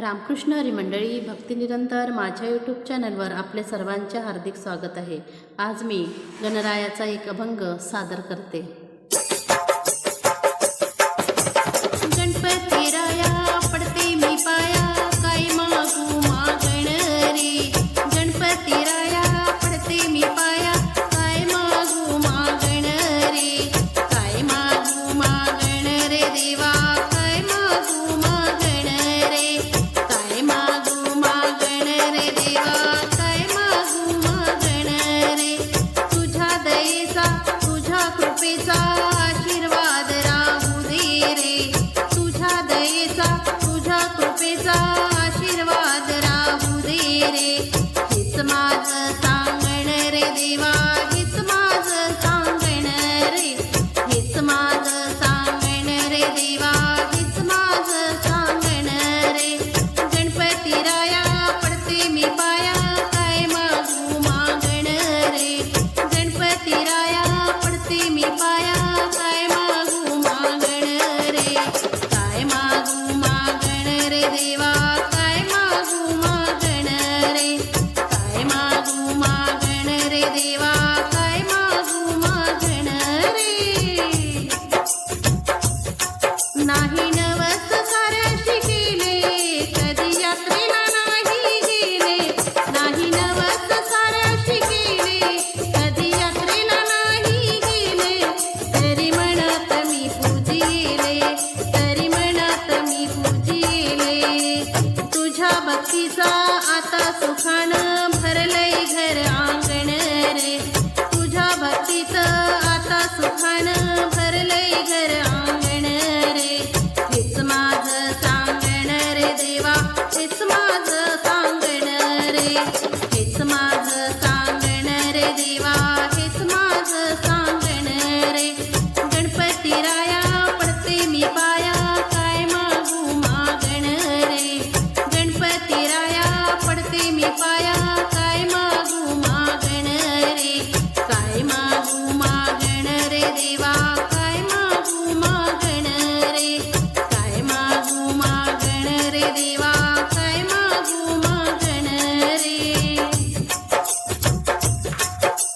रामकृष्ण हरिमंडळी भक्तिनिरंतर माझ्या यूट्यूब चॅनलवर आपले सर्वांचे हार्दिक स्वागत आहे. आज मी गणरायाचा एक अभंग सादर करते. सुखान भरले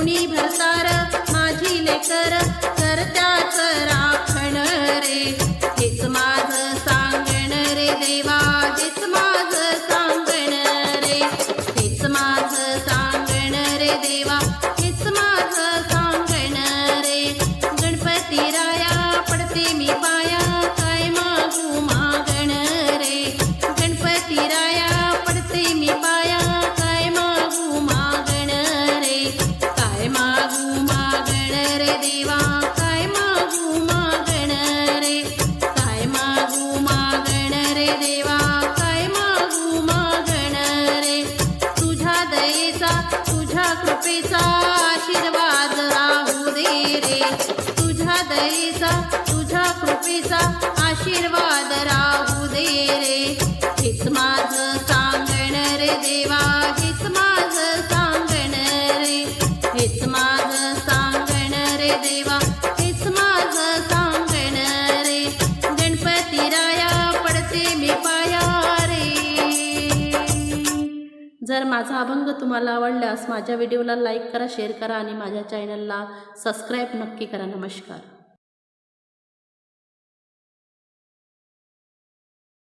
घेऊन भरतार माझी लेकर करत्याच राख कृपेचा आशीर्वाद राहू दे रे. हेच माझं सांगण रे देवा हेच माझं सांगण रे. हेच माझं सांगण रे देवा हेच माझं सांगण रे. गणपती राया पडते मी पाया रे. जर माझा अभंग तुम्हाला आवडल्यास माझ्या व्हिडिओला लाईक करा शेअर करा आणि माझ्या चॅनलला सबस्क्राईब नक्की करा. नमस्कार.